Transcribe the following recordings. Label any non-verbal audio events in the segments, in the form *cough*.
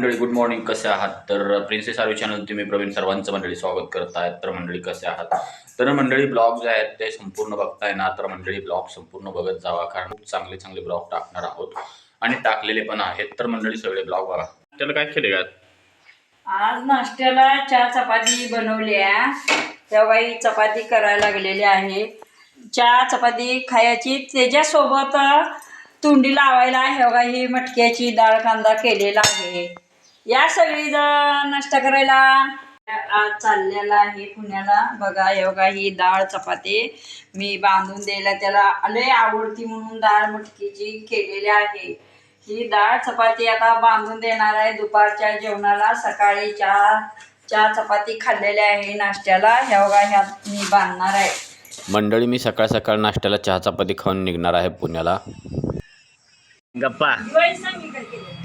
मंडळी good morning कसे आहात? तर प्रिन्सेस आर्वी चॅनल तुम्ही प्रवीण सर्वांचं मंडळी स्वागत करत आहेत तर मंडळी कसे आहात? तर मंडळी ब्लॉग जे आहेत ते संपूर्ण बघताय ना तर मंडळी ब्लॉग संपूर्ण बघत जावा कारण खूप चांगले चांगले ब्लॉग टाकणार आहोत. आणि टाकलेले पण आहेत. तर मंडळी सगळे ब्लॉग बघा. त्याला काय केले का आज नाश्त्याला चहा चपाती बनवल्या तेव्हा ही चपाती करायला लागलेली आहे. चहा चपाती खायची. त्याच्यासोबत तुंडी लावायला हे बघा ही मटक्याची डाळ कांदा केलेला आहे. या सगळी जण नाश्ता करायला. आज चाललेला आहे पुण्याला. बघा हे बघा ही डाळ चपाती. मी बांधून द्यायला त्याला लय आवडती म्हणून डाळ मटकीची केलेली आहे. ही डाळ चपाती आता बांधून देणार आहे दुपारच्या जेवणाला. सकाळी चहा चहा चपाती खाल्लेल्या आहे नाश्त्याला. ह्या बघा ह्या मी बांधणार आहे. मंडळी मी सकाळ सकाळ नाश्त्याला चहा चपाती खाऊन निघणार आहे पुण्याला. गप्पा.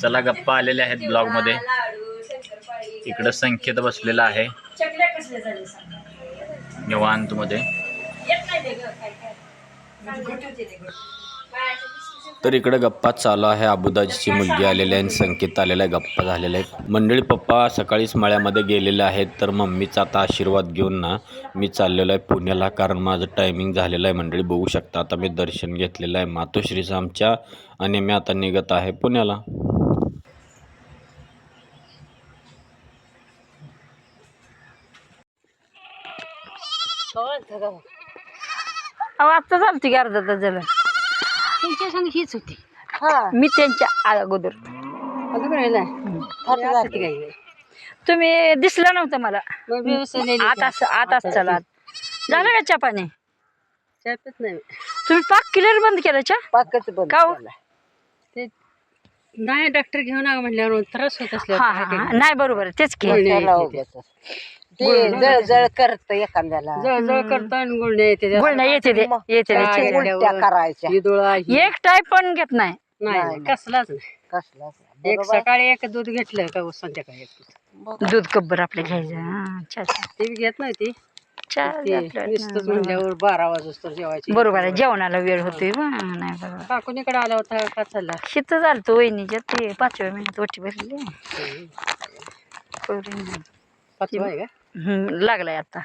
चला गप्पा आलेल्या आहेत ब्लॉगमध्ये लाडू शंकरपाळी इकडं संकेत बसलेला आहे. चकल्या कसल्या झाले सांगा. निवांत मध्ये येत नाही ते ग काय काय. घट होते ते घट. बाळाच्या पिशवीचं तर इकडे गप्पा चालू आहे. अबुदाजीची मुलगी आलेली आहे आणि संकेत आलेला आहे. गप्पा झालेल्या आहेत. मंडळी पप्पा सकाळीच मळ्यामध्ये गेलेले आहेत. तर मम्मीचा आता आशीर्वाद घेऊन ना मी चाललेलो आहे पुण्याला. कारण माझं टायमिंग झालेलं आहे. मंडळी बघू शकता. आता मी दर्शन घेतलेलं आहे. मातोश्रीचं आमच्या आणि मी आता निघत आहे पुण्याला. अहो आत्ता चालते की अर्धा तास झाला. त्यांच्या संग हीच होती. मी त्यांच्या अगोदर. तुम्ही दिसला नव्हतं मला. आता आता चला. झालं का चहा पाणी? नाही. तुम्ही पाक क्लिअर बंद केलं चहा? पाकच बंद का हो? ते नाही डॉक्टर घेऊन आग म्हटल्यावर त्रास होत हा हा हा. नाही बरोबर आहे, तेच की. त्याला. ते जळजळ करत एखाद्याला. जळजळ करत आणि गुळण्या येते. गुळण्या येते ते येते ते. उलट्या करायच्या. एक टाईप पण घेत नाही. नाही कसलाच नाही. कसलाच एक सकाळी एक दूध घेतलं का संध्याकाळी एक दूध. दूध कब्बर आपल्या घ्यायचं. हा, चहा. ते बी घेत नाही ती. चहा ते आपल्या- नुसतंच म्हणल्यावर बारा वाजता तर जेवायची. बरोबर आहे जेवणाला वेळ होतोय वा, नाही बरोबर. काकून इकडे आला होता का चालला? शीत झालतो वहिनीच्या ते पाचव्या महिन्यात ओटी भरली. पोरींना. पाचवा आहे का? हम्म, लागलाय आता.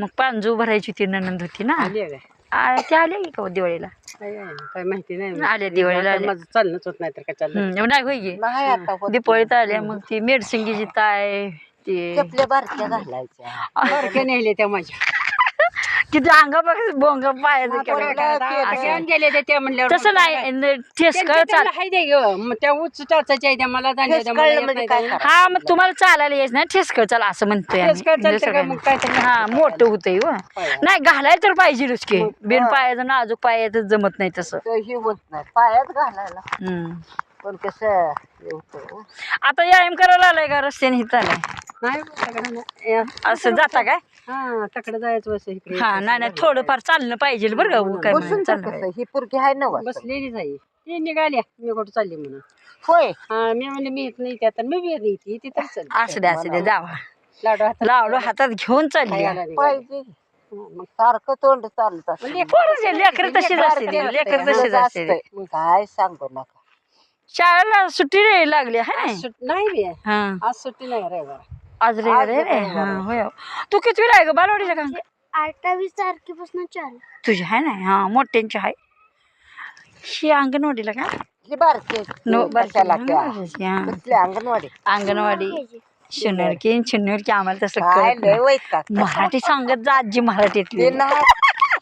मग पांजू भरायची ती ननंद होती ना. आली आहे काय आ, ते आले की का हो दिवाळीला? काय आहे? काय माहिती नाही. आल्या दिवाळीला आल्या. माझं चालणंच होत नाही तर काय चाललं? हम्म, नाही होय गे दिवाळीत आल्या मग ती मेडसिंगीची ताय ते बारक्या घालायच्या. नेले त्या माझ्या. किती अंगा बघ बोंग पायाचं केलं. गेले ते त्या म्हणल्यावर तसं नाही ठेसकळ चाल हाय दे ग मग त्या उच्च टाचाच्या आहे त्या मला जाण्या द्या, मला येत नाही त्या. हा मग तुम्हाला चालायला यायचं नाही ठेसकळ चाल असं म्हणतोय आम्ही. ठेसकळ चालतं दुसरं का? काही मग नाही. काय हा मोठं होतंय व. नाही घालायला तर पाहिजेच की बिन पायाचं नाजूक पायाचं जमत नाही तसं ही होत नाही पायात घालायला हम्म. पण कसं हे होतं. आता व्यायाम करायला आलाय का रस्त्याने हित आलाय नाही. असं जाता काय हा तकडे जायचं बस इकडे हा नाही नाही थोडंफार चालणं पाहिजे बरं का हो, काय म्हणून चाललं पाहिजे. ही पुरगी आहे ना बसलेली जाई ती निघाली मी कुठं चालली म्हणून. होय. हा मी म्हणले मी येत नाही त्यात मी बी येत नाही ती तिथं चल असू दे असू दे जावा. लाडू हातात लावलो हातात घेऊन चालली. पाहिजे. मग सारखं तोंड चालत पोरं लेकर तशीच असते लेकर तशीच असते मग काय सांगू नका. शाळेला सुट्टी रे लागली आहे ना नाही बी. हा. आज सुट्टी नाही रविवार आज रे. रे रे हा होय. हो. तू किती आहे ग? बालवाडीला का? अठ्ठावीस तारखेपासून चालू. तुझी आहे ना? हा मोठ्यांची आहे. ही अंगणवाडीला का? ही बारकी नो कशाला त्या? अंगणवाडी हा. अंगणवाडी? अंगणवाडी. शिनरकी आम्हाला तसं काय कळत लय नाही. वैत का मराठी सांगत जा आजी मराठीतली. ते नाही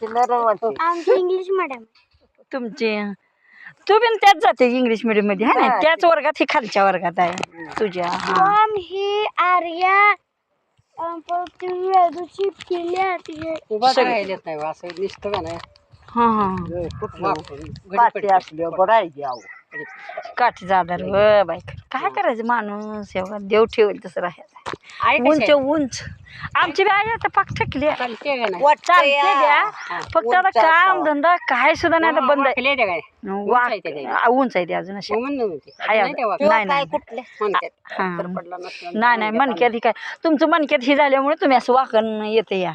ते नरम वाटते. आमची इंग्लिश मॅडम तुमची तू पण त्याच जाते इंग्लिश मिडियममध्ये आहे ना? हा, त्याच वर्गात ही खालच्या वर्गात आहे तुझ्या हा. पण ही आर्या? अं, परत ती वेदूची पिल्या ती. उभा सगळं. राहिलेत नाही बा, असं नुसतं का नाही? हा हा. काठी असली. आहो आधार व बाई. काय करायचं माणूस? एवढा देव ठेवेल तसं राहायचं. उंच उंच. आमची बी आई आता पाक थकली आहे. चालते द्या. फक्त आता काम धंदा काय सुद्धा नाही आता बंद आहे. वाक- आ, उंच आहे ते अजून अशी. नाही अजून. नाही. हा. मणक्यात ही काय? तुमचं मणक्यात ही झाल्यामुळे तुम्ही असं वाकण येते या.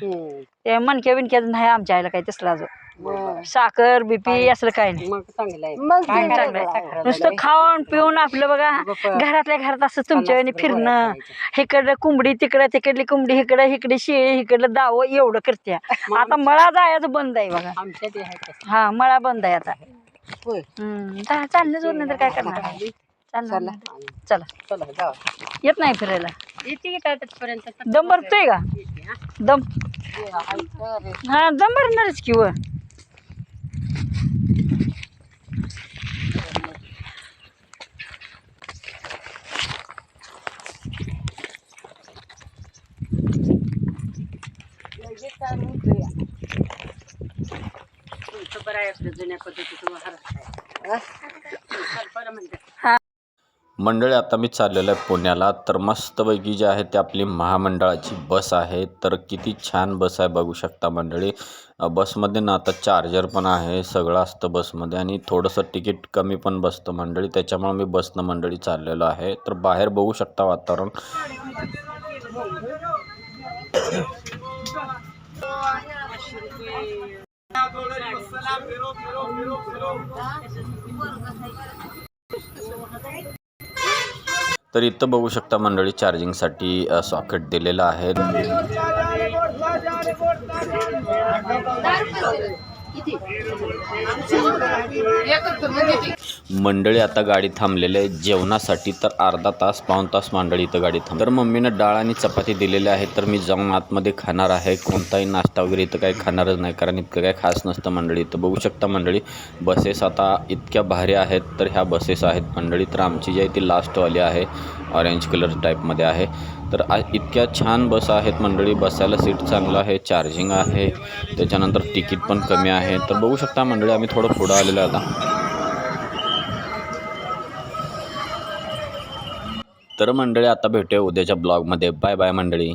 ते मणक्या बिणक्यात नाही आमच्या आईला काही तसलं अजून. साखर बीपी असलं काय नाही. मग चांगलं आहे. मग काय चांगलं करायचं? आहे. साखर नुसतं. खाऊन पिऊन आपलं बघा. घरातल्या घरात असं तुमच्या फिरणं. इकडलं कोंबडी तिकडं तिकडली कोंबडी इकडं इकडे शेळी इकडलं दावं एवढं करते *laughs* आता मळा जायचं बंद आहे बघा. आमच्या ते आहे तसं. हा मळा बंद आहे आता. होय. हम्म, चा- चाललं जोर नाही तर काय करणार? चाललं. चला. चला. चला जाऊ. येत नाही फिरायला. येते की काय तिथपर्यंत दम भरतोय का? दम हा दम भरणारच की व. जुन्या पद्धतीचं महाराष्ट्र मंडळी आता मी चाललेलो आहे पुण्याला. तर मस्तपैकी जी आहे ती आपली महामंडळाची बस आहे. तर किती छान बस आहे बघू शकता मंडळी. बसमध्ये ना आता चार्जर पण आहे सगळं असतं बसमध्ये. आणि थोडंसं तिकीट कमी पण बसतं मंडळी. त्याच्यामुळे मी बसनं मंडळी चाललेलो आहे. तर बाहेर बघू शकता वातावरण. तर इथं बघू शकता मंडळी चार्जिंगसाठी सॉकेट दिलेलं आहे. मंडळी आता गाडी थांबलेली आहे. जेवणासाठी तर अर्धा तास पाऊण तास मंडळी इथं गाडी थांब तर मम्मीनं डाळ आणि चपाती दिलेली आहे. तर मी जाऊन आतमध्ये खाणार आहे. कोणताही नाश्ता वगैरे इथं काही खाणारच नाही कारण इतकं काही खास नसतं मंडळी इथं. बघू शकता मंडळी बसेस आता इतक्या भारी आहेत. तर ह्या बसेस आहेत मंडळी. तर आमची जी आहे ती लास्टवाली आहे. ऑरेंज कलर टाईपमध्ये आहे. तर आ इतक्या छान बस आहेत मंडळी. बसायला सीट चांगलं आहे चार्जिंग आहे. त्याच्यानंतर तिकीट पण कमी आहे. तर बघू शकता मंडळी आम्ही थोडं पुढं आलेलं आता. तर मंडळी आता भेटूया उद्याच्या ब्लॉगमध्ये बाय बाय मंडळी.